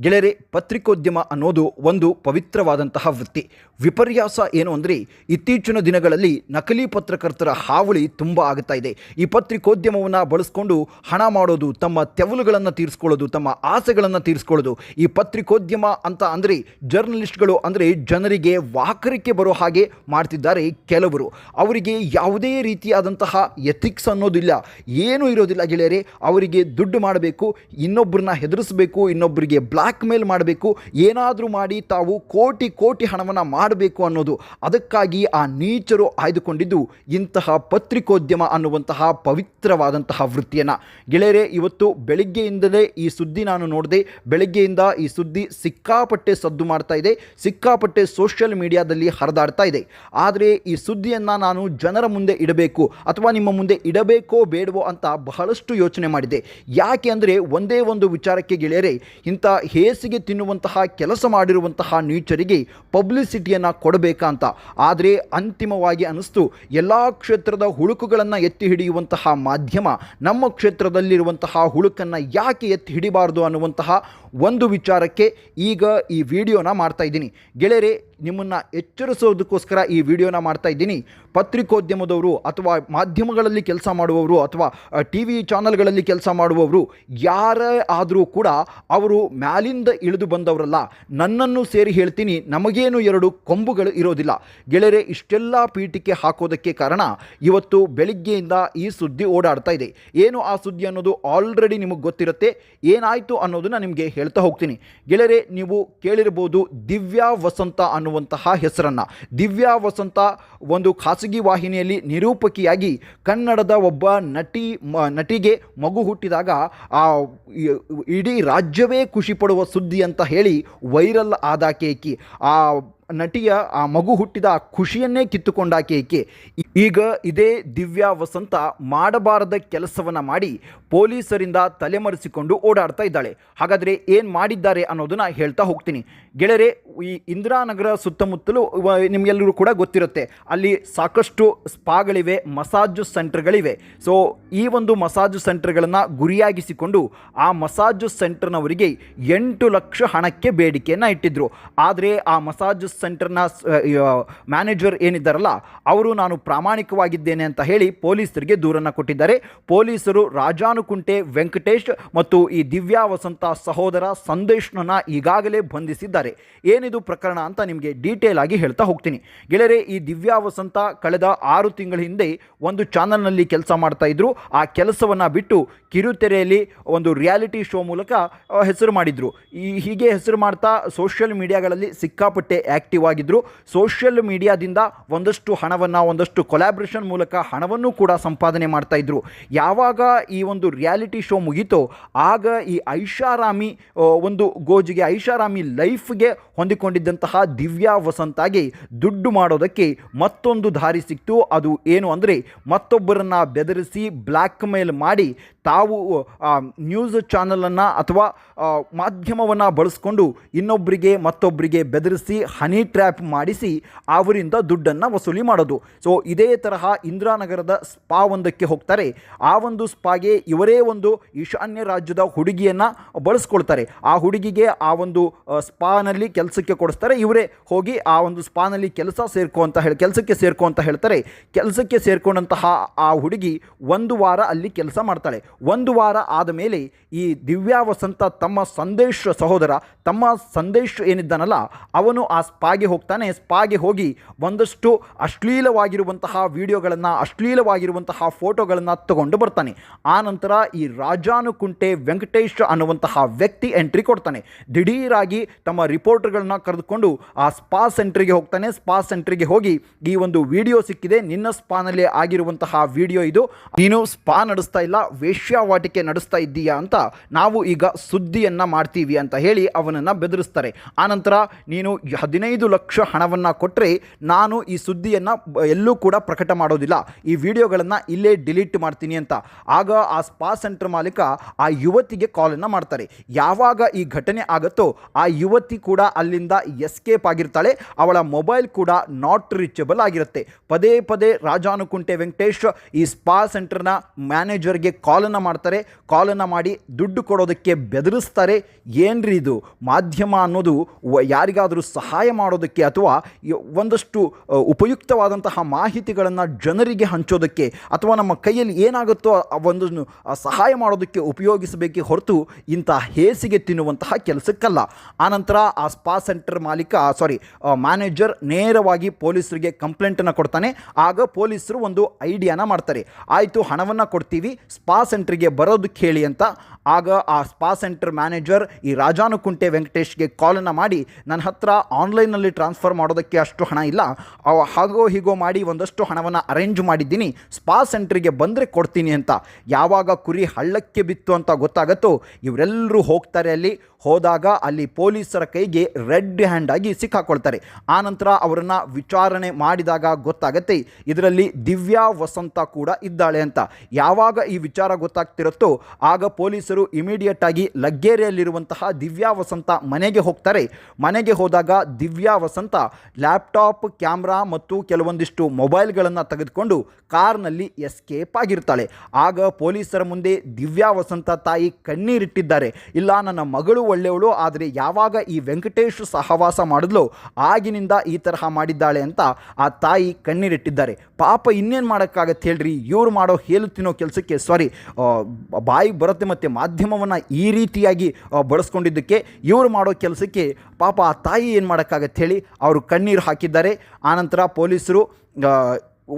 ಗೆಳೆಯರೆ, ಪತ್ರಿಕೋದ್ಯಮ ಅನ್ನೋದು ಒಂದು ಪವಿತ್ರವಾದಂತಹ ವೃತ್ತಿ. ವಿಪರ್ಯಾಸ ಏನು ಅಂದರೆ, ಇತ್ತೀಚಿನ ದಿನಗಳಲ್ಲಿ ನಕಲಿ ಪತ್ರಕರ್ತರ ಹಾವಳಿ ತುಂಬ ಆಗುತ್ತಾ ಇದೆ. ಈ ಪತ್ರಿಕೋದ್ಯಮವನ್ನು ಬಳಸ್ಕೊಂಡು ಹಣ ಮಾಡೋದು, ತಮ್ಮ ತೆವಲುಗಳನ್ನು ತೀರಿಸ್ಕೊಳ್ಳೋದು, ತಮ್ಮ ಆಸೆಗಳನ್ನು ತೀರಿಸ್ಕೊಳ್ಳೋದು. ಈ ಪತ್ರಿಕೋದ್ಯಮ ಅಂತ ಅಂದರೆ, ಜರ್ನಲಿಸ್ಟ್ಗಳು ಅಂದರೆ ಜನರಿಗೆ ವಾಕರಿಕೆ ಬರೋ ಹಾಗೆ ಮಾಡ್ತಿದ್ದಾರೆ ಕೆಲವರು. ಅವರಿಗೆ ಯಾವುದೇ ರೀತಿಯಾದಂತಹ ಎಥಿಕ್ಸ್ ಅನ್ನೋದಿಲ್ಲ. ಏನೂ ಇರೋದಿಲ್ಲ ಗೆಳೆಯರೆ. ಅವರಿಗೆ ದುಡ್ಡು ಮಾಡಬೇಕು ಇನ್ನೊಬ್ಬರನ್ನ ಹೆದರಿಸಬೇಕು ಇನ್ನೊಬ್ಬರಿಗೆ ಬ್ಲ್ಯಾಕ್ ಮೇಲ್ ಮಾಡಬೇಕು, ಏನಾದರೂ ಮಾಡಿ ತಾವು ಕೋಟಿ ಕೋಟಿ ಹಣವನ್ನು ಮಾಡಬೇಕು ಅನ್ನೋದು. ಅದಕ್ಕಾಗಿ ಆ ನೀಚರು ಆಯ್ದುಕೊಂಡಿದ್ದು ಇಂತಹ ಪತ್ರಿಕೋದ್ಯಮ ಅನ್ನುವಂತಹ ಪವಿತ್ರವಾದಂತಹ ವೃತ್ತಿಯನ್ನು. ಗೆಳೆಯರೆ, ಇವತ್ತು ಬೆಳಿಗ್ಗೆಯಿಂದಲೇ ಈ ಸುದ್ದಿ ನಾನು ನೋಡಿದೆ, ಬೆಳಗ್ಗೆಯಿಂದ ಈ ಸುದ್ದಿ ಸಿಕ್ಕಾಪಟ್ಟೆ ಸದ್ದು ಮಾಡ್ತಾ ಇದೆ, ಸಿಕ್ಕಾಪಟ್ಟೆ ಸೋಷಿಯಲ್ ಮೀಡಿಯಾದಲ್ಲಿ ಹರಿದಾಡ್ತಾ ಇದೆ. ಆದರೆ ಈ ಸುದ್ದಿಯನ್ನು ನಾನು ಜನರ ಮುಂದೆ ಇಡಬೇಕು ಅಥವಾ ನಿಮ್ಮ ಮುಂದೆ ಇಡಬೇಕೋ ಬೇಡವೋ ಅಂತ ಬಹಳಷ್ಟು ಯೋಚನೆ ಮಾಡಿದೆ. ಯಾಕೆ ಅಂದರೆ ಒಂದೇ ಒಂದು ವಿಚಾರಕ್ಕೆ ಗೆಳೆಯರೆ, ಇಂಥ ಹೇಸಿಗೆ ತಿನ್ನುವಂತಹ ಕೆಲಸ ಮಾಡಿರುವಂತಹ ನೀಚರಿಗೆ ಪಬ್ಲಿಸಿಟಿಯನ್ನು ಕೊಡಬೇಕಾ ಅಂತ ಆದರೆ ಅಂತಿಮವಾಗಿ ಅನಿಸ್ತು ಎಲ್ಲ ಕ್ಷೇತ್ರದ ಹುಳುಕುಗಳನ್ನು ಎತ್ತಿ ಹಿಡಿಯುವಂತಹ ಮಾಧ್ಯಮ, ನಮ್ಮ ಕ್ಷೇತ್ರದಲ್ಲಿರುವಂತಹ ಹುಳುಕನ್ನು ಯಾಕೆ ಎತ್ತಿ ಹಿಡಿಬಾರ್ದು ಅನ್ನುವಂತಹ ಒಂದು ವಿಚಾರಕ್ಕೆ ಈಗ ಈ ವಿಡಿಯೋನ ಮಾಡ್ತಾ ಇದ್ದೀನಿ. ಗೆಳೆಯರೆ ನಿಮ್ಮನ್ನು ಎಚ್ಚರಿಸೋದಕ್ಕೋಸ್ಕರ ಈ ವಿಡಿಯೋನ ಮಾಡ್ತಾ ಇದ್ದೀನಿ. ಪತ್ರಿಕೋದ್ಯಮದವರು ಅಥವಾ ಮಾಧ್ಯಮಗಳಲ್ಲಿ ಕೆಲಸ ಮಾಡುವವರು ಅಥವಾ ಟಿ ವಿ ಚಾನಲ್ಗಳಲ್ಲಿ ಕೆಲಸ ಮಾಡುವವರು ಯಾರೇ ಆದರೂ ಕೂಡ ಅವರು ಮ್ಯಾಲಿಂದ ಇಳಿದು ಬಂದವರಲ್ಲ. ನನ್ನನ್ನು ಸೇರಿ ಹೇಳ್ತೀನಿ, ನಮಗೇನು ಎರಡು ಕೊಂಬುಗಳು ಇರೋದಿಲ್ಲ. ಗೆಳೆಯರೆ, ಇಷ್ಟೆಲ್ಲ ಪೀಠಿಕೆ ಹಾಕೋದಕ್ಕೆ ಕಾರಣ ಇವತ್ತು ಬೆಳಿಗ್ಗೆಯಿಂದ ಈ ಸುದ್ದಿ ಓಡಾಡ್ತಾ ಇದೆ. ಏನು ಆ ಸುದ್ದಿ ಅನ್ನೋದು ಆಲ್ರೆಡಿ ನಿಮಗೆ ಗೊತ್ತಿರುತ್ತೆ, ಏನಾಯಿತು ಅನ್ನೋದನ್ನ ನಿಮಗೆ ಹೇಳ್ತಾ ಹೋಗ್ತೀನಿ. ಗೆಳೆಯರೆ, ನೀವು ಕೇಳಿರ್ಬೋದು ದಿವ್ಯಾ ವಸಂತ ಅನ್ನುವಂತಹ ಹೆಸರನ್ನು. ದಿವ್ಯಾ ವಸಂತ ಒಂದು ಖಾಸಗಿ ವಾಹಿನಿಯಲ್ಲಿ ನಿರೂಪಕಿಯಾಗಿ ಕನ್ನಡದ ಒಬ್ಬ ನಟಿ, ಮ, ನಟಿಗೆ ಮಗು ಹುಟ್ಟಿದಾಗ ಆ ಇಡೀ ರಾಜ್ಯವೇ ಖುಷಿಪಡುವ ಸುದ್ದಿ ಅಂತ ಹೇಳಿ ವೈರಲ್ ಆದ ಕೇಕಿ ಆ ನಟಿಯ ಆ ಮಗು ಹುಟ್ಟಿದ ಆ ಖುಷಿಯನ್ನೇ ಕಿತ್ತುಕೊಂಡಾಕೆ ಈಕೆ ಈಗ ಇದೇ ದಿವ್ಯಾ ವಸಂತ ಮಾಡಬಾರದ ಕೆಲಸವನ್ನು ಮಾಡಿ ಪೊಲೀಸರಿಂದ ತಲೆಮರೆಸಿಕೊಂಡು ಓಡಾಡ್ತಾ ಇದ್ದಾಳೆ. ಹಾಗಾದರೆ ಏನು ಮಾಡಿದ್ದಾರೆ ಅನ್ನೋದನ್ನು ಹೇಳ್ತಾ ಹೋಗ್ತೀನಿ. ಗೆಳೆಯರೆ, ಈ ಇಂದಿರಾನಗರ ಸುತ್ತಮುತ್ತಲೂ ನಿಮಗೆಲ್ಲರೂ ಕೂಡ ಗೊತ್ತಿರುತ್ತೆ. ಅಲ್ಲಿ ಸಾಕಷ್ಟು ಸ್ಪಾಗಳಿವೆ, ಮಸಾಜ್ ಸೆಂಟರ್ಗಳಿವೆ. ಸೊ, ಈ ಒಂದು ಮಸಾಜ್ ಸೆಂಟರ್ಗಳನ್ನು ಗುರಿಯಾಗಿಸಿಕೊಂಡು ಆ ಮಸಾಜ್ ಸೆಂಟರ್ನವರಿಗೆ ಎಂಟು ಲಕ್ಷ ಹಣಕ್ಕೆ ಬೇಡಿಕೆಯನ್ನು ಇಟ್ಟಿದ್ದರು ಆದರೆ ಆ ಮಸಾಜ್ ಸೆಂಟರ್ನ ಮ್ಯಾನೇಜರ್ ಏನಿದ್ದಾರಲ್ಲ, ಅವರು ನಾನು ಪ್ರಾಮಾಣಿಕವಾಗಿದ್ದೇನೆ ಅಂತ ಹೇಳಿ ಪೊಲೀಸರಿಗೆ ದೂರನ್ನು ಕೊಟ್ಟಿದ್ದಾರೆ. ಪೊಲೀಸರು ರಾಜಾನುಕುಂಟೆ, ವೆಂಕಟೇಶ್ ಮತ್ತು ಈ ದಿವ್ಯಾ ವಸಂತ ಸಹೋದರ ಸಂದೇಶ್ನನ್ನು ಈಗಾಗಲೇ ಬಂಧಿಸಿದ್ದಾರೆ. ಏನಿದು ಪ್ರಕರಣ ಅಂತ ನಿಮಗೆ ಡೀಟೇಲ್ ಆಗಿ ಹೇಳ್ತಾ ಹೋಗ್ತೀನಿ. ಗೆಳೆಯರೆ, ಈ ದಿವ್ಯಾ ವಸಂತ ಕಳೆದ ಆರು ತಿಂಗಳ ಹಿಂದೆ ಒಂದು ಚಾನಲ್ನಲ್ಲಿ ಕೆಲಸ ಮಾಡ್ತಾ ಇದ್ರು. ಆ ಕೆಲಸವನ್ನು ಬಿಟ್ಟು ಕಿರುತೆರೆಯಲ್ಲಿ ಒಂದು ರಿಯಾಲಿಟಿ ಶೋ ಮೂಲಕ ಹೆಸರು ಮಾಡಿದ್ರು. ಈ ಹೀಗೆ ಹೆಸರು ಮಾಡ್ತಾ ಸೋಷಿಯಲ್ ಮೀಡಿಯಾಗಳಲ್ಲಿ ಸಿಕ್ಕಾಪಟ್ಟೆ ಆ್ಯಕ್ಟಿವ್ ಆಗಿದ್ದರು ಸೋಷಿಯಲ್ ಮೀಡಿಯಾದಿಂದ ಒಂದಷ್ಟು ಹಣವನ್ನು, ಒಂದಷ್ಟು ಕೊಲ್ಯಾಬ್ರೇಷನ್ ಮೂಲಕ ಹಣವನ್ನು ಕೂಡ ಸಂಪಾದನೆ ಮಾಡ್ತಾ ಇದ್ರು. ಯಾವಾಗ ಈ ಒಂದು ರಿಯಾಲಿಟಿ ಶೋ ಮುಗೀತೋ, ಆಗ ಈ ಐಷಾರಾಮಿ ಒಂದು ಗೋಜಿಗೆ, ಐಷಾರಾಮಿ ಲೈಫ್ಗೆ ಹೊಂದಿಕೊಂಡಿದ್ದಂತಹ ದಿವ್ಯಾ ವಸಂತಾಗಿ ದುಡ್ಡು ಮಾಡೋದಕ್ಕೆ ಮತ್ತೊಂದು ದಾರಿ ಸಿಕ್ತು. ಅದು ಏನು ಅಂದರೆ ಮತ್ತೊಬ್ಬರನ್ನು ಬೆದರಿಸಿ ಬ್ಲ್ಯಾಕ್ ಮೇಲ್ ಮಾಡಿ ತಾವು ನ್ಯೂಸ್ ಚಾನಲನ್ನು ಅಥವಾ ಮಾಧ್ಯಮವನ್ನು ಬಳಸ್ಕೊಂಡು ಇನ್ನೊಬ್ಬರಿಗೆ ಮತ್ತೊಬ್ಬರಿಗೆ ಬೆದರಿಸಿ ಹನಿ ಟ್ರ್ಯಾಪ್ ಮಾಡಿಸಿ ಅವರಿಂದ ದುಡ್ಡನ್ನು ವಸೂಲಿ ಮಾಡೋದು. ಸೊ ಇದೇ ತರಹ ಇಂದಿರಾನಗರದ ಸ್ಪಾ ಒಂದಕ್ಕೆ ಹೋಗ್ತಾರೆ. ಆ ಒಂದು ಸ್ಪಾಗೆ ಇವರೇ ಒಂದು ಈಶಾನ್ಯ ರಾಜ್ಯದ ಹುಡುಗಿಯನ್ನು ಬಳಸ್ಕೊಳ್ತಾರೆ. ಆ ಹುಡುಗಿಗೆ ಆ ಒಂದು ಸ್ಪಾನಲ್ಲಿ ಕೆಲಸಕ್ಕೆ ಕೊಡಿಸ್ತಾರೆ. ಇವರೇ ಹೋಗಿ ಆ ಒಂದು ಸ್ಪಾನಲ್ಲಿ ಕೆಲಸ ಸೇರ್ಕೋ ಅಂತ ಹೇಳಿ, ಕೆಲಸಕ್ಕೆ ಸೇರ್ಕೋ ಅಂತ ಹೇಳ್ತಾರೆ. ಕೆಲಸಕ್ಕೆ ಸೇರ್ಕೊಂಡಂತಹ ಆ ಹುಡುಗಿ ಒಂದು ವಾರ ಅಲ್ಲಿ ಕೆಲಸ ಮಾಡ್ತಾಳೆ. ಒಂದು ವಾರ ಆದ ಮೇಲೆ ಈ ದಿವ್ಯಾ ವಸಂತ ತಮ್ಮ ಸಂದೇಶ ಸಹೋದರ, ತಮ್ಮ ಸಂದೇಶ ಏನಿದ್ದಾನಲ್ಲ, ಅವನು ಆ ಸ್ಪಾಗೆ ಹೋಗ್ತಾನೆ. ಸ್ಪಾಗೆ ಹೋಗಿ ಒಂದಷ್ಟು ಅಶ್ಲೀಲವಾಗಿರುವಂತಹ ವಿಡಿಯೋಗಳನ್ನು, ಅಶ್ಲೀಲವಾಗಿರುವಂತಹ ಫೋಟೋಗಳನ್ನು ತಗೊಂಡು ಬರ್ತಾನೆ. ಆ ನಂತರ ಈ ರಾಜಾನುಕುಂಟೆ ವೆಂಕಟೇಶ್ ಅನ್ನುವಂತಹ ವ್ಯಕ್ತಿ ಎಂಟ್ರಿ ಕೊಡ್ತಾನೆ. ದಿಢೀರಾಗಿ ತಮ್ಮ ರಿಪೋರ್ಟರ್ಗಳನ್ನ ಕರೆದುಕೊಂಡು ಆ ಸ್ಪಾ ಸೆಂಟ್ರಿಗೆ ಹೋಗ್ತಾನೆ. ಸ್ಪಾ ಸೆಂಟ್ರಿಗೆ ಹೋಗಿ ಈ ಒಂದು ವಿಡಿಯೋ ಸಿಕ್ಕಿದೆ. ನಿನ್ನ ಸ್ಪಾನಲ್ಲಿ ಆಗಿರುವಂತಹ ವಿಡಿಯೋ ಇದು. ನೀನು ಸ್ಪಾ ನಡೆಸ್ತಾ ಇಲ್ಲ ವೇಶ್ಯಾವಾಟಿಕೆ ನಡೆಸ್ತಾ ಇದ್ದೀಯಾ ಅಂತ ನಾವು ಈಗ ಸುದ್ದಿಯನ್ನು ಮಾಡ್ತೀವಿ ಅಂತ ಹೇಳಿ ಅವನನ್ನು ಬೆದರಿಸ್ತಾರೆ. ಆನಂತರ ನೀನು ಹದಿನೈದು ಲಕ್ಷ ಹಣವನ್ನು ಕೊಟ್ಟರೆ ನಾನು ಈ ಸುದ್ದಿಯನ್ನು ಎಲ್ಲೂ ಕೂಡ ಪ್ರಕಟ ಮಾಡೋದಿಲ್ಲ. ಈ ವಿಡಿಯೋಗಳನ್ನು ಇಲ್ಲೇ ಡಿಲೀಟ್ ಮಾಡ್ತೀನಿ ಅಂತ. ಆಗ ಆ ಸ್ಪಾ ಸೆಂಟರ್ ಮಾಲೀಕ ಆ ಯುವತಿಗೆ ಕಾಲನ್ನು ಮಾಡ್ತಾರೆ. ಯಾವಾಗ ಈ ಘಟನೆ ಆಗುತ್ತೋ ಆ ಯುವತಿ ಕೂಡ ಅಲ್ಲಿಂದ ಎಸ್ಕೇಪ್ ಆಗಿರ್ತಾಳೆ. ಅವಳ ಮೊಬೈಲ್ ಕೂಡ ನಾಟ್ ರೀಚಬಲ್ ಆಗಿರುತ್ತೆ. ಪದೇ ಪದೇ ರಾಜಾನುಕುಂಟೆ ವೆಂಕಟೇಶ್ ಈ ಸ್ಪಾ ಸೆಂಟರ್ನ ಮ್ಯಾನೇಜರ್ಗೆ ಕಾಲನ್ನು ಕಾಲನ್ನು ಮಾಡ್ತಾರೆ ಕಾಲನ್ನು ಮಾಡಿ ದುಡ್ಡು ಕೊಡೋದಕ್ಕೆ ಬೆದರಿಸ್ತಾರೆ. ಏನ್ರಿ ಇದು? ಮಾಧ್ಯಮ ಅನ್ನೋದು ಯಾರಿಗಾದರೂ ಸಹಾಯ ಮಾಡೋದಕ್ಕೆ ಅಥವಾ ಒಂದಷ್ಟು ಉಪಯುಕ್ತವಾದಂತಹ ಮಾಹಿತಿಗಳನ್ನು ಜನರಿಗೆ ಹಂಚೋದಕ್ಕೆ ಅಥವಾ ನಮ್ಮ ಕೈಯಲ್ಲಿ ಏನಾಗುತ್ತೋ ಒಂದನ್ನು ಸಹಾಯ ಮಾಡೋದಕ್ಕೆ ಉಪಯೋಗಿಸಬೇಕೇ ಹೊರತು ಇಂಥ ಹೇಸಿಗೆ ತಿನ್ನುವಂತಹ ಕೆಲಸಕ್ಕಲ್ಲ. ಆನಂತರ ಆ ಸ್ಪಾ ಸೆಂಟರ್ ಮಾಲೀಕ ಸಾರಿ ಮ್ಯಾನೇಜರ್ ನೇರವಾಗಿ ಪೊಲೀಸರಿಗೆ ಕಂಪ್ಲೇಂಟನ್ನು ಕೊಡ್ತಾನೆ. ಆಗ ಪೊಲೀಸರು ಒಂದು ಐಡಿಯಾನ ಮಾಡ್ತಾರೆ. ಆಯಿತು, ಹಣವನ್ನು ಕೊಡ್ತೀವಿ, ಸ್ಪಾ ಸೆಂಟ್ರಿಗೆ ಬರೋದಕ್ಕೆ ಕೇಳಿ ಅಂತ ಆಗ ಆ ಸ್ಪಾ ಸೆಂಟರ್ ಮ್ಯಾನೇಜರ್ ಈ ರಾಜಾನುಕುಂಟೆ ವೆಂಕಟೇಶ್ಗೆ ಕಾಲನ್ನು ಮಾಡಿ, ನನ್ನ ಹತ್ರ ಆನ್ಲೈನಲ್ಲಿ ಟ್ರಾನ್ಸ್ಫರ್ ಮಾಡೋದಕ್ಕೆ ಅಷ್ಟು ಹಣ ಇಲ್ಲ. ಅವ ಹಾಗೋ ಹೀಗೋ ಮಾಡಿ ಒಂದಷ್ಟು ಹಣವನ್ನು ಅರೇಂಜ್ ಮಾಡಿದ್ದೀನಿ. ಸ್ಪಾ ಸೆಂಟ್ರಿಗೆ ಬಂದರೆ ಕೊಡ್ತೀನಿ ಅಂತ. ಯಾವಾಗ ಕುರಿ ಹಳ್ಳಕ್ಕೆ ಬಿತ್ತು ಅಂತ ಗೊತ್ತಾಗತ್ತೋ ಇವರೆಲ್ಲರೂ ಹೋಗ್ತಾರೆ ಅಲ್ಲಿ. ಹೋದಾಗ ಅಲ್ಲಿ ಪೊಲೀಸರ ಕೈಗೆ ರೆಡ್ ಹ್ಯಾಂಡ್ ಆಗಿ ಸಿಕ್ಕಾಕೊಳ್ತಾರೆ. ಆನಂತರ ಅವರನ್ನು ವಿಚಾರಣೆ ಮಾಡಿದಾಗ ಗೊತ್ತಾಗತ್ತೆ, ಇದರಲ್ಲಿ ದಿವ್ಯಾ ವಸಂತ ಕೂಡ ಇದ್ದಾಳೆ ಅಂತ. ಯಾವಾಗ ಈ ವಿಚಾರ ಗೊತ್ತಾಗ್ತಿರುತ್ತೋ ಆಗ ಪೊಲೀಸರು ಇಮಿಡಿಯೇಟ್ ಆಗಿ ಲಗ್ಗೇರಿಯಲ್ಲಿರುವಂತಹ ದಿವ್ಯಾ ವಸಂತ ಮನೆಗೆ ಹೋಗ್ತಾರೆ. ಮನೆಗೆ ಹೋದಾಗ ದಿವ್ಯಾ ವಸಂತ ಲ್ಯಾಪ್ಟಾಪ್, ಕ್ಯಾಮ್ರಾ ಮತ್ತು ಕೆಲವೊಂದಿಷ್ಟು ಮೊಬೈಲ್ಗಳನ್ನು ತೆಗೆದುಕೊಂಡು ಕಾರ್ನಲ್ಲಿ ಎಸ್ಕೇಪ್ ಆಗಿರ್ತಾಳೆ. ಆಗ ಪೊಲೀಸರ ಮುಂದೆ ದಿವ್ಯಾ ವಸಂತ ತಾಯಿ ಕಣ್ಣೀರಿಟ್ಟಿದ್ದಾರೆ. ಇಲ್ಲ, ನನ್ನ ಮಗಳು ಒಳ್ಳೆಯವಳು, ಆದರೆ ಯಾವಾಗ ಈ ವೆಂಕಟೇಶ್ ಸಹವಾಸ ಮಾಡಿದ್ಲೋ, ಆಗಿನಿಂದ ಈ ತರಹ ಮಾಡಿದ್ದಾಳೆ ಅಂತ ಆ ತಾಯಿ ಕಣ್ಣೀರಿಟ್ಟಿದ್ದಾರೆ. ಪಾಪ ಇನ್ನೇನು ಮಾಡೋಕ್ಕಾಗತ್ತೆ ಹೇಳ್ರಿ? ಇವ್ರು ಮಾಡೋ ಹೇಲು ತಿನ್ನೋ ಕೆಲಸಕ್ಕೆ ಸಾರಿ ಬಾಯಿಗೆ ಬರುತ್ತೆ ಮತ್ತು ಮಾಧ್ಯಮವನ್ನು ಈ ರೀತಿಯಾಗಿ ಬಳಸ್ಕೊಂಡಿದ್ದಕ್ಕೆ ಇವರು ಮಾಡೋ ಕೆಲಸಕ್ಕೆ ಪಾಪ ಆ ತಾಯಿ ಏನು ಮಾಡೋಕ್ಕಾಗತ್ತೆ ಹೇಳಿ, ಅವರು ಕಣ್ಣೀರು ಹಾಕಿದ್ದಾರೆ. ಆನಂತರ ಪೊಲೀಸರು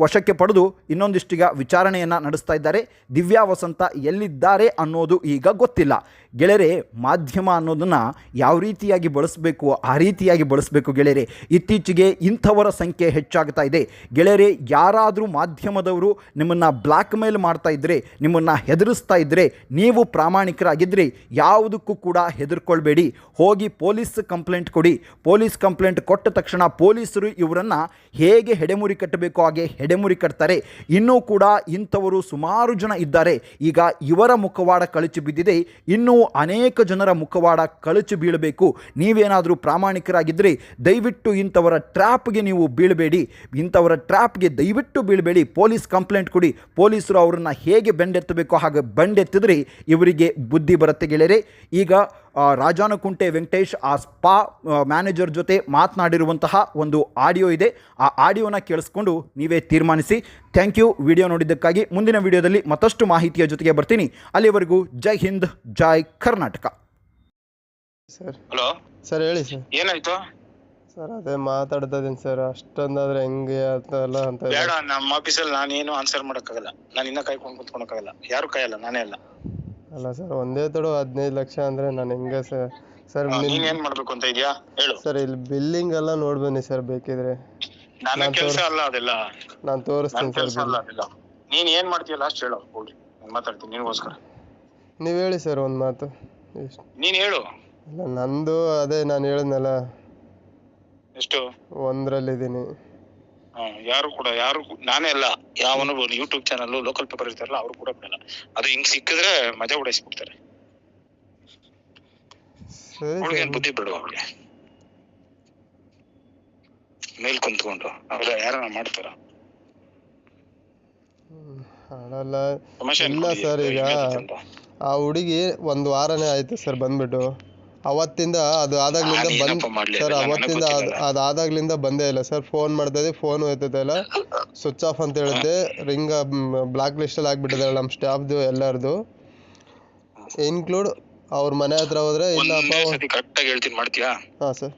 ವಶಕ್ಕೆ ಪಡೆದು ಇನ್ನೊಂದಿಷ್ಟೀಗ ವಿಚಾರಣೆಯನ್ನು ನಡೆಸ್ತಾ ಇದ್ದಾರೆ. ದಿವ್ಯಾ ವಸಂತ ಎಲ್ಲಿದ್ದಾರೆ ಅನ್ನೋದು ಈಗ ಗೊತ್ತಿಲ್ಲ. ಗೆಳೆಯರೆ, ಮಾಧ್ಯಮ ಅನ್ನೋದನ್ನು ಯಾವ ರೀತಿಯಾಗಿ ಬಳಸಬೇಕು, ಆ ರೀತಿಯಾಗಿ ಬಳಸಬೇಕು ಗೆಳೆಯರೆ? ಇತ್ತೀಚೆಗೆ ಇಂಥವರ ಸಂಖ್ಯೆ ಹೆಚ್ಚಾಗ್ತಾ ಇದೆ. ಗೆಳೆಯರೆ, ಯಾರಾದರೂ ಮಾಧ್ಯಮದವರು ನಿಮ್ಮನ್ನು ಬ್ಲ್ಯಾಕ್ ಮೇಲ್ ಮಾಡ್ತಾ ಇದ್ದರೆ ನಿಮ್ಮನ್ನು ಹೆದರಿಸ್ತಾ ಇದ್ದರೆ ನೀವು ಪ್ರಾಮಾಣಿಕರಾಗಿದ್ದರೆ ಯಾವುದಕ್ಕೂ ಕೂಡ ಹೆದರ್ಕೊಳ್ಬೇಡಿ. ಹೋಗಿ ಪೊಲೀಸ್ ಕಂಪ್ಲೇಂಟ್ ಕೊಡಿ. ಪೊಲೀಸ್ ಕಂಪ್ಲೇಂಟ್ ಕೊಟ್ಟ ತಕ್ಷಣ ಪೊಲೀಸರು ಇವರನ್ನು ಹೇಗೆ ಹೆಡೆಮುರಿ ಕಟ್ಟಬೇಕು, ಹಾಗೆ ಹೆಡೆಮುರಿ ಕಟ್ತಾರೆ. ಇನ್ನೂ ಕೂಡ ಇಂಥವರು ಸುಮಾರು ಜನ ಇದ್ದಾರೆ. ಈಗ ಇವರ ಮುಖವಾಡ ಕಳಚು ಬಿದ್ದಿದೆ. ಇನ್ನೂ ಅನೇಕ ಜನರ ಮುಖವಾಡ ಕಳಚಿ ಬೀಳಬೇಕು. ನೀವೇನಾದರೂ ಪ್ರಾಮಾಣಿಕರಾಗಿದ್ದರೆ ದಯವಿಟ್ಟು ಇಂಥವರ ಟ್ರ್ಯಾಪ್ಗೆ ನೀವು ಬೀಳಬೇಡಿ. ಇಂಥವರ ಟ್ರ್ಯಾಪ್ಗೆ ದಯವಿಟ್ಟು ಬೀಳಬೇಡಿ. ಪೊಲೀಸ್ ಕಂಪ್ಲೇಂಟ್ ಕೊಡಿ. ಪೊಲೀಸರು ಅವರನ್ನು ಹೇಗೆ ಬೆಂಡೆತ್ತಬೇಕು ಹಾಗೆ ಬೆಂಡೆತ್ತಿದ್ರೆ ಇವರಿಗೆ ಬುದ್ಧಿ ಬರುತ್ತೆ ಗೆಳೆಯರೆ. ಈಗ ರಾಜಾನುಕುಂಟೆ ವೆಂಕಟೇಶ್ ಆ ಸ್ಪಾ ಮ್ಯಾನೇಜರ್ ಜೊತೆ ಮಾತನಾಡಿರುವಂತಹ ಒಂದು ಆಡಿಯೋ ಇದೆ. ಆ ಆಡಿಯೋನ ಕೇಳಿಸ್ಕೊಂಡು ನೀವೇ ತೀರ್ಮಾನಿಸಿ. ಥ್ಯಾಂಕ್ ಯು ವಿಡಿಯೋ ನೋಡಿದ್ದಕ್ಕಾಗಿ ಮುಂದಿನ ವಿಡಿಯೋದಲ್ಲಿ ಮತ್ತಷ್ಟು ಮಾಹಿತಿಯ ಜೊತೆಗೆ ಬರ್ತೀನಿ. ಅಲ್ಲಿವರೆಗೂ ಜೈ ಹಿಂದ್ ಜೈ ಕರ್ನಾಟಕ. ಸರ್. ಹಲೋ. ಸರ್ ಹೇಳಿ ಸರ್. ಏನಾಯ್ತು? ಸರ್ ಅದೇ ಮಾತಾಡ್ತಾ ಇದೀನಿ ಸರ್. ಅಷ್ಟೊಂದಾದ್ರೆ ಹೆಂಗೆ ಅಂತ ಎಲ್ಲ ಅಂತ. ಬೇಡ ನಮ್ಮ ಆಫೀಸಲ್ಲಿ ನಾನೇನು ಆನ್ಸರ್ ಮಾಡೋಕ್ಕಾಗಲ್ಲ. ನಾನು ಇನ್ನ ಕಾಯ್ಕೊಂಡು ಕುತ್ಕೊಳಕ್ಕಾಗಲ್ಲ. ಯಾರು ಕಾಯಲ್ಲ? ನಾನೇ ಅಲ್ಲ. ಅಲ್ಲ ಸರ್ ಒಂದೇ ತಡ ಹದಿನೈದು ಲಕ್ಷ ಅಂದ್ರೆ ನಾನು ಹೆಂಗೆ ಸರ್ ಸರ್ ನೀನ್ ಏನ್ ಮಾಡ್ಬೇಕು ಅಂತ ಇದೆಯಾ? ಹೇಳು. ಸರ್ ಇಲ್ಲಿ ಬಿಲ್ಲಿಂಗ್ ಎಲ್ಲ ನೋಡ್ಬನ್ನಿ ಸರ್ ಬೇಕಿದ್ರೆ. ನನ್ನ ನಾನ್ ಕೆಲಸ ಅಲ್ಲ ಅದೆಲ್ಲ. ನಾನು ನನ್ನ ತೋರಿಸ್ತೀನಿ ಸರ್ ಕೆಲಸ ಅಲ್ಲ ಅದೆಲ್ಲ. ನೀನ್ ಏನ್ ಮಾಡ್ತೀಯ ಲಾಸ್ಟ್ ಹೇಳು ಹೋಗ್ಲಿ. ನಾನು ಮಾತಾಡ್ತೀನಿ ನಿನಗೋಸ್ಕರ. ನೀವು ಹೇಳಿ ಸರ್ ಒಂದು ಮಾತು. ಎಷ್ಟು ನೀನ್ ಹೇಳು. ಇಲ್ಲ ನಂದು ಅದೇ ನಾನು ಹೇಳಿದ್ನಲ್ಲ. ಎಷ್ಟು? ಒಂದ್ರಲ್ಲಿದ್ದೀನಿ. ಯಾರು ಕೂಡ ಯಾರು ಕೂ- ನಾನೇ ಅಲ್ಲ. ಯಾವನು ಯೂಟ್ಯೂಬ್ ಚಾನಲ್ ಲೋಕಲ್ ಪೇಪರ್ ಇರ್ತಾರಲ್ಲ ಅವ್ರು ಕೂಡ ಬಿಡಲ್ಲ. ಅದು ಹಿಂಗ್ ಸಿಕ್ಕಿದ್ರೆ ಮಜಾ ಉಡಾಯಿಸ್ಬಿಡ್ತಾರೆ ಬುದ್ಧಿ ಬಿಡುವ ಅವ್ಳಿಗೆ. ಮೇಲ್ ಕುಂತ್ಕೊಂಡು. ಅವ್ರ ಯಾರನ್ನ ಮಾಡ್ತಾರ? ಇಲ್ಲ ಸರ್ ಈಗ. ಆ ಹುಡುಗಿ ಒಂದು ವಾರನೇ ಆಯ್ತು ಸರ್ ಬಂದ್ಬಿಟ್ಟು. ಅವತ್ತಿಂದ ಅದು ಆದಾಗ್ಲಿಂದ ಬಂದ್ ಸರ್ ಅವತ್ತಿಂದ ಅದಾದಾಗ್ಲಿಂದ ಬಂದೇ ಇಲ್ಲ ಸರ್. ಫೋನ್ ಮಾಡ್ತಾ ಫೋನ್ ಹೋಯ್ತದೆ ಇಲ್ಲ ಸ್ವಿಚ್ ಆಫ್ ಅಂತ ಹೇಳಿದ್ದೆ. ರಿಂಗ್ ಬ್ಲಾಕ್ ಲಿಸ್ಟ್ ಅಲ್ಲಿ ಆಗ್ಬಿಟ್ಟಿದ್ದಾರೆ ನಮ್ಮ ಸ್ಟಾಫ್ದು ಎಲ್ಲರದು. ಇನ್ಕ್ಲೂಡ್ ಅವ್ರ ಮನೆ ಹತ್ರ ಹೋದ್ರೆ ಇಲ್ಲಪ್ಪ ಸತಿ ಕರೆಕ್ಟ್ ಆಗಿ ಹೇಳ್ತೀನಿ ಮಾಡ್ತೀಯಾ? ಹಾ ಸರ್.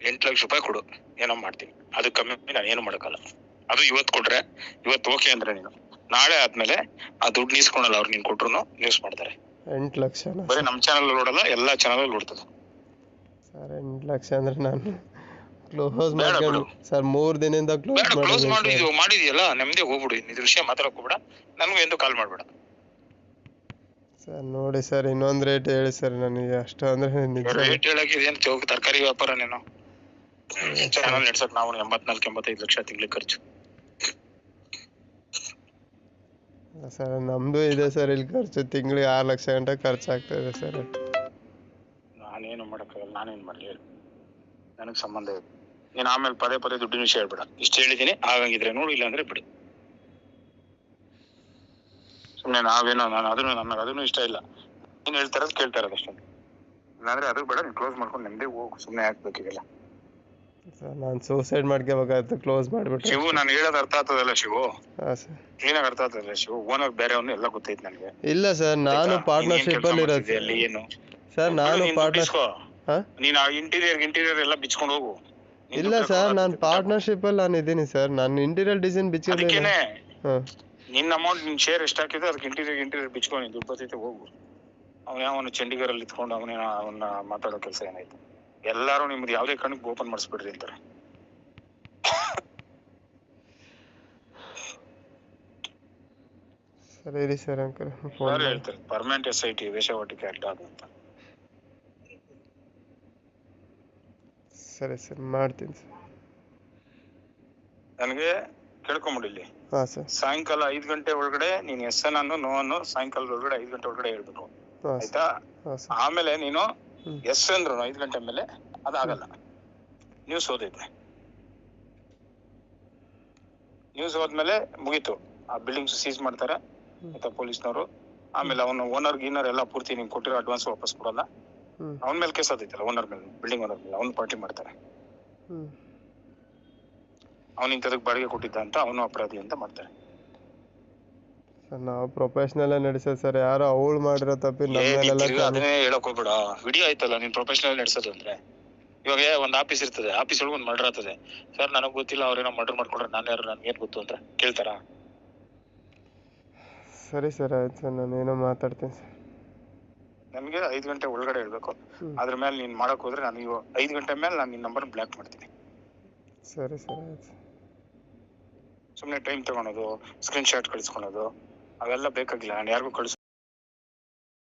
ಎಂಟ್ ಲಕ್ಷ ರೂಪಾಯಿ ಕೊಡು ಏನೋ ಮಾಡ್ತೀನಿ. ಅದು ಕಮ್ಮಿ ನಾನು ಏನು ಮಾಡೋಕ್ಕಲ್ಲ ಅದು ಇವತ್ತು ಕೊಟ್ರೆ ಇವತ್ತು ಓಕೆ ಅಂದ್ರೆ ನೀನು. ನಾಳೆ ಆದ್ಮೇಲೆ ಆ ದುಡ್ಡು ನೀಸ್ಕೊಳಲ್ಲ ಅವ್ರು ನೀನು ಕೊಟ್ರು ನ್ಯೂಸ್ ಮಾಡ್ತಾರೆ. ಎಂಟು ಲಕ್ಷ ಬರೀ ನಮ್ ಚಾನಲ್ ನೋಡಲ್ಲ ಎಲ್ಲಾ ಚಾನಲ್ ನೋಡ್ತದೆ. ಸರ್ ಎಂಟು ಲಕ್ಷ ಅಂದ್ರೆ ನಾನು ಕ್ಲೋಸ್ ಮಾಡ್ಕೊಂಡು. ಸರ್ ಮೂರ್ ದಿನದಿಂದ ಕ್ಲೋಸ್ ಬೇಡ ಕ್ಲೋಸ್ ಸರ್. ಮಾಡಿದ್ಯಲ್ಲ ನೆಮ್ಮದಿ ಹೋಗ್ಬಿಡು ಇದ್ರ ವಿಷಯ ಮಾತಾಡಕ್ ಹೋಗ್ಬೇಡ. ನನಗೂ ಎಂದು ಕಾಲ್ ಮಾಡ್ಬೇಡ. ಸರ್ ನೋಡಿ ಸರ್ ಇನ್ನೊಂದ್ ರೇಟ್ ಹೇಳಿ ಸರ್ ನನಗೆ ಅಷ್ಟು ಅಂದ್ರೆ ನಿಜ ರೇಟ್ ಹೇಳಕ್ಕೆ ಇದೇನು ಚೌಕ್ ತರಕಾರಿ ವ್ಯಾಪಾರ ನೀನು? ಚಾನಲ್ ನಡ್ಸಕ್ ನಾವು ಎಂಬತ್ನಾಲ್ಕು ಎಂಬತ್ತೈದು ಲಕ್ಷ ತಿಂಗಳಿಗೆ ಖರ್ಚು. ಸರ್ ನಮ್ದು ಇದೆ ಸರ್ ಇಲ್ಲಿ ಖರ್ಚು. ತಿಂಗಳಿಗೆ ಆರು ಲಕ್ಷ ಗಂಟೆ ಖರ್ಚಾಗ್ತದೆ ಸರ್. ನಾನೇನು ಮಾಡಕ್ಕಾಗಲ್ಲ ನಾನೇನ್ ಮಾಡ್ಲಿ ನನಗೆ ನನಗ್ ಸಂಬಂಧ ಇಲ್ಲ. ನೀನ್ ಆಮೇಲೆ ಪದೇ ಪದೇ ದುಡ್ಡಿನ ವಿಷಯ ಹೇಳ್ಬೇಡ. ಇಷ್ಟು ಹೇಳಿದೀನಿ ಆಗಂಗಿದ್ರೆ ನೋಡು ಇಲ್ಲ ಅಂದ್ರೆ ಬಿಡು. ಸುಮ್ನೆ ನಾವೇನೋ ನಾನು ಅದನ್ನು ನನಗೆ ಅದನ್ನು ಇಷ್ಟ ಇಲ್ಲ. ನೀನ್ ಹೇಳ್ತಾರ ಇರೋದು ಕೇಳ್ತಾ ಇರೋದು ಇಲ್ಲಾಂದ್ರೆ ಅದು ಬೇಡ ನೀನು ಕ್ಲೋಸ್ ಮಾಡ್ಕೊಂಡು ನೆಮ್ಮದಿ ಹೋಗು ಸುಮ್ನೆ ಹಾಕ್ಬೇಕಿಲ್ಲ ಸರ್ ನಾನು ಸೂಸೈಡ್ ಮಾಡ್ಕೋಬೇಕಾಯ್ತು ಕ್ಲೋಸ್ ಮಾಡ್ಬಿಟ್ಟು ಶಿವು ನಾನು ಹೇಳೋದು ಅರ್ಥ ಆಗ್ತದಲ್ಲ ಶಿವು? ಕ್ಲೀನಾಗಿ ಅರ್ಥ ಆಗ್ತದಲ್ಲ ಶಿವು? ಓನರ್ ಬೇರೆಯವನು ಎಲ್ಲ ಗೊತ್ತೈತೆ ನನಗೆ. ಇಲ್ಲ ಸರ್ ನಾನು ಪಾರ್ಟ್ನರ್ಶಿಪ್ ಅಲ್ಲಿ ಇರೋದು. ಅಲ್ಲಿ ಏನು? ಸರ್ ನಾನು ಪಾರ್ಟ್ನರ್ ನೀನು ಆ ಇಂಟೀರಿಯರ್ ಇಂಟೀರಿಯರ್ ಎಲ್ಲ ಬಿಚ್ಕೊಂಡು ಹೋಗು. ಇಲ್ಲ ಸರ್ ನಾನು ಪಾರ್ಟ್ನರ್ಶಿಪ್ ಅಲ್ಲಿ ನಾನು ಇದ್ದೀನಿ ಸರ್. ನಾನು ಇಂಟೀರಿಯರ್ ಡಿಸೈನ್ ಬಿಚ್ಚಿದ್ದೀನಿ ಅದಕ್ಕೇನೆ ನಿನ್ನ ಅಮೌಂಟ್ ನಿನ್ ಶೇರ್ ಎಷ್ಟು ಹಾಕಿದ್ರೆ ಅದಕ್ಕೆ ಇಂಟೀರಿಯರ್ ಇಂಟೀರಿಯರ್ ಬಿಚ್ಕೊಂಡು ದುಡ್ಡು ಬರ್ತೈತೆ ಹೋಗು. ಅವನು ಯಾವನು ಚಂಡೀಗಢಲ್ಲಿ ಇತ್ಕೊಂಡು ಅವನೇನ ಅವನ್ನ ಮಾತಾಡೋ ಕೆಲಸ ಏನಾಯ್ತು? ಎಲ್ಲಾರು ನಿಮ್ದು ಯಾವುದೇ ಕಣ್ಣಿಗೆ ಓಪನ್ ಮಾಡಿಸ್ಬಿಡ್ರಿ ಅಂತಾರೆ. ಸರಿ ಸರ್ ಅಂಕಲ್. ಫೋನ್ ಹೇಳ್ತಾರೆ ಪರ್ಮನೆಂಟ್ ಎಸ್ ಐ ಟಿ ವೇಷವಾಟಿಕೆ ಅಡ್ಡ ಅಂತ ಸರಿ ಸರ್ ಮಾಡ್ತೀನಿ ಸರ್. ನನಗೆ ಕೇಳ್ಕೊಂಬಿಡಿಲ್ಲಿ ಹಾಂ ಸರ್. ಸಾಯಂಕಾಲ ಐದು ಗಂಟೆ ಒಳಗಡೆ ನೀನು ಎಸ್ ಎನ್ ಅನ್ನು ನೋ ಅನ್ನು ಸಾಯಂಕಾಲದ ಒಳಗಡೆ ಐದ್ ಗಂಟೆ ಒಳಗಡೆ ಹೇಳ್ಬೇಕು ಹಾಂ ಸರ್. ಆಯ್ತಾ? ಹಾಂ ಸರ್. ಆಮೇಲೆ ನೀನು ಹ್ಮ್. ಎಸ್ ಅಂದ್ರು ಐದ್ ಗಂಟೆ ಮೇಲೆ ಅದಾಗಲ್ಲ. ನ್ಯೂಸ್ ಓದೈತೆ ನ್ಯೂಸ್ ಹೋದ್ಮೇಲೆ ಮುಗೀತು. ಆ ಬಿಲ್ಡಿಂಗ್ಸ್ ಸೀಸ್ ಮಾಡ್ತಾರೆ. ಆಯ್ತಾ ಪೊಲೀಸ್ನವರು. ಆಮೇಲೆ ಅವನು ಓನರ್ ಗೀನರ್ ಎಲ್ಲ ಪೂರ್ತಿ ನಿಂಗೆ ಕೊಟ್ಟಿರೋ ಅಡ್ವಾನ್ಸ್ ವಾಪಸ್ ಕೊಡಲ್ಲ. ಅವನ ಮೇಲೆ ಕೇಸ್ ಆದೈತಲ್ಲ ಓನರ್ ಮೇಲೆ ಬಿಲ್ಡಿಂಗ್ ಓನರ್ ಮೇಲೆ ಅವ್ನು ಪಾರ್ಟಿ ಮಾಡ್ತಾರೆ. ಅವನು ಅವ್ನು ಇಂಥದಕ್ಕೆ ಬಾಡಿಗೆ ಕೊಟ್ಟಿದ್ದ ಅಂತ ಅವನು ಅಪರಾಧಿ ಅಂತ ಮಾಡ್ತಾರೆ. ಸರ್ ನಾವು ಪ್ರೊಫೆಷನಲ್ ನಡೆಸೋದು ಸರ್ ಯಾರು ಅವಳು ಮಾಡಿರೋ ತಪ್ಪಿ ಅದನ್ನೇ ಹೇಳಕ್ ಹೋಗ್ಬೇಡ. ವಿಡಿಯೋ ಆಯ್ತಲ್ಲ ನೀನ್ ಪ್ರೊಫೆಷನಲ್ ನಡೆಸೋದು ಅಂದ್ರೆ? ಇವಾಗ ಒಂದ್ ಆಫೀಸ್ ಇರ್ತದೆ ಆಫೀಸ್ ಒಳಗೆ ಒಂದ್ ಮರ್ಡರ್ ಆಗ್ತದೆ. ಸರ್ ನನಗ್ ಗೊತ್ತಿಲ್ಲ ಅವ್ರೇನೋ ಮರ್ಡರ್ ಮಾಡ್ಕೊಂಡ್ರೆ ನಾನು ಯಾರು ನನ್ಗೆ ಏನ್ ಗೊತ್ತು ಅಂತ ಕೇಳ್ತಾರ? ಸರಿ ಸರ್ ಆಯ್ತು ಸರ್ ನಾನು ಏನೋ ಮಾತಾಡ್ತೀನಿ ಸರ್. ನನ್ಗೆ ಐದ್ ಗಂಟೆ ಒಳಗಡೆ ಇರ್ಬೇಕು. ಅದ್ರ ಮೇಲೆ ನೀನ್ ಮಾಡಕ್ ಹೋದ್ರೆ ನಾನು ಇವ ಐದ್ ಗಂಟೆ ಮೇಲೆ ನಾನು ನಿನ್ ನಂಬರ್ ಬ್ಲಾಕ್ ಮಾಡ್ತೀನಿ. ಸರಿ ಸರಿ ಆಯ್ತು. ಸುಮ್ನೆ ಟೈಮ್ ತಗೊಳೋದು ಸ್ಕ್ರೀನ್ ಶಾಟ್ ಕಳಿಸ್ಕೊಳೋದು ಅವೆಲ್ಲ ಬೇಕಾಗಿಲ್ಲ ನಾನು ಯಾರಿಗೂ ಕಳಿಸ್